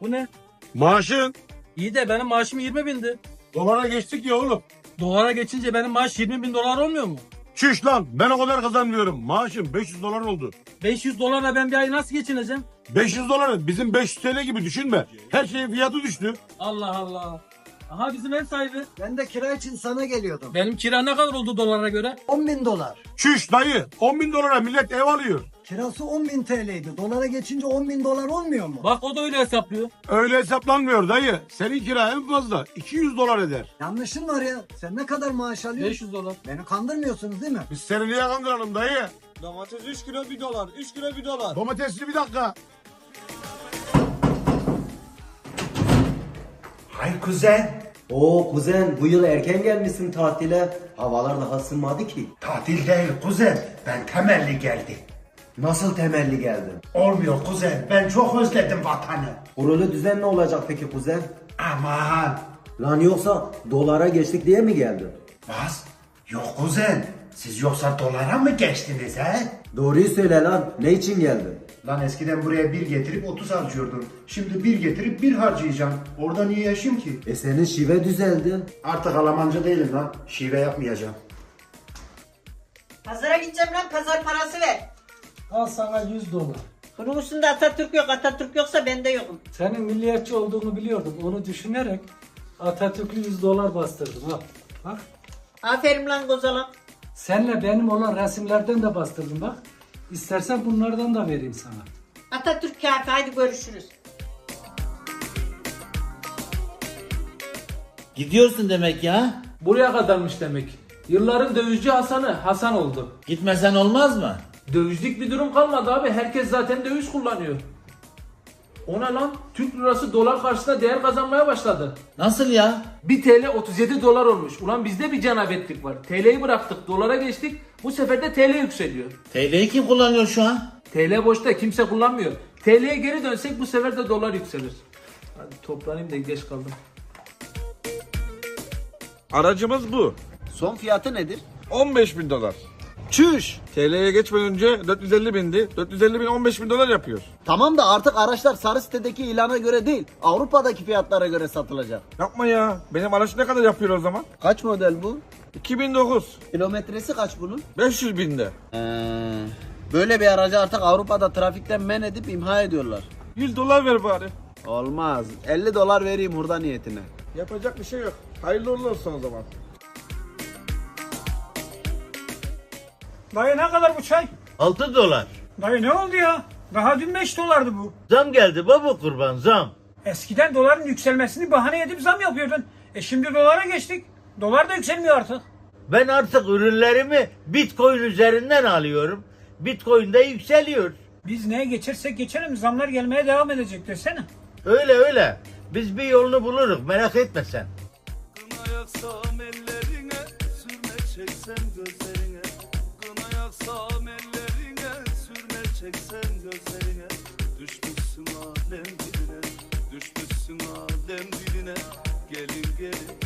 Bu ne? Maaşın. İyi de benim maaşım 20 bindi. Dolara geçtik ya oğlum. Dolara geçince benim maaş 20 bin dolar olmuyor mu? Çüş lan ben o kadar kazanmıyorum. Maaşım 500 dolar oldu. 500 dolarla ben bir ay nasıl geçineceğim? 500 doları bizim 500 TL gibi düşünme. Her şeyin fiyatı düştü. Allah Allah. Aha bizim ev sahibi. Ben de kira için sana geliyordum. Benim kira ne kadar oldu dolara göre? 10 bin dolar. Çüş dayı 10 bin dolara millet ev alıyor. Kirası 10 bin TL'ydi. Dolara geçince 10 bin dolar olmuyor mu? Bak o da öyle hesaplıyor. Öyle hesaplanmıyor dayı. Senin kira en fazla 200 dolar eder. Yanlışın var ya. Sen ne kadar maaş alıyorsun? 500 dolar. Beni kandırmıyorsunuz değil mi? Biz seni niye kandıralım dayı? Domates 3 kilo 1 dolar. 3 kilo 1 dolar. Domatesli bir dakika. Hay kuzen. Oo kuzen bu yıl erken gelmişsin tatile. Havalar daha ısınmadı ki. Tatil değil kuzen. Ben temelli geldim. Nasıl temelli geldin? Olmuyor kuzen. Ben çok özledim vatanı. Kurulu düzen ne olacak peki kuzen? Aman. Lan yoksa dolara geçtik diye mi geldin? Bas. Yok kuzen. Siz yoksa dolara mı geçtiniz he? Doğruyu söyle lan. Ne için geldin? Lan eskiden buraya bir getirip 30 harcıyordun. Şimdi bir getirip bir harcayacağım. Orada niye yaşayayım ki? E senin şive düzeldi. Artık Almanca değilim lan. Şive yapmayacağım. Pazara gideceğim lan pazar parası ver. Al sana 100 dolar. Bunun üstünde Atatürk yok. Atatürk yoksa ben de yokum. Senin milliyetçi olduğunu biliyordum. Onu düşünerek Atatürk'lü 100 dolar bastırdım. Al. Bak. Aferin lan Kozalak. Senle benim olan resimlerden de bastırdım bak. İstersen bunlardan da vereyim sana. Atatürk kafi hadi görüşürüz. Gidiyorsun demek ya. Buraya kadarmış demek. Yılların dövizci Hasan'ı Hasan oldu. Gitmesen olmaz mı? Dövizlik bir durum kalmadı abi. Herkes zaten döviz kullanıyor. O ne lan? Türk lirası dolar karşısında değer kazanmaya başladı. Nasıl ya? 1 TL 37 dolar olmuş. Ulan bizde bir cenabetlik var. TL'yi bıraktık, dolara geçtik. Bu sefer de TL yükseliyor. TL'yi kim kullanıyor şu an? TL boşta kimse kullanmıyor. TL'ye geri dönsek bu sefer de dolar yükselir. Hadi toplanayım da geç kaldım. Aracımız bu. Son fiyatı nedir? 15 bin dolar. Çüş. TL'ye geçmeden önce 450 bindi. 450 bin 15 bin dolar yapıyor. Tamam da artık araçlar sarı sitedeki ilana göre değil. Avrupa'daki fiyatlara göre satılacak. Yapma ya. Benim araç ne kadar yapıyor o zaman? Kaç model bu? 2009. Kilometresi kaç bunun? 500 binde. böyle bir aracı artık Avrupa'da trafikten men edip imha ediyorlar. 100 dolar ver bari. Olmaz. 50 dolar vereyim hurda niyetine. Yapacak bir şey yok. Hayırlı uğurlu olsun o zaman. Dayı ne kadar bu çay? 6 dolar. Dayı ne oldu ya? Daha dün 5 dolardı bu. Zam geldi baba kurban zam. Eskiden doların yükselmesini bahane edip zam yapıyordun. E şimdi dolara geçtik. Dolar da yükselmiyor artık. Ben artık ürünlerimi bitcoin üzerinden alıyorum. Bitcoin de yükseliyor. Biz neye geçersek geçelim zamlar gelmeye devam edecek desene. Öyle öyle. Biz bir yolunu buluruz merak etme sen. Kına yaksam ellerine, sürme çeksen gözlerine. Yaksam ellerine, sürme çeksen gözlerine. Düşmüşsün alem diline, düşmüşsün alem diline. Gelin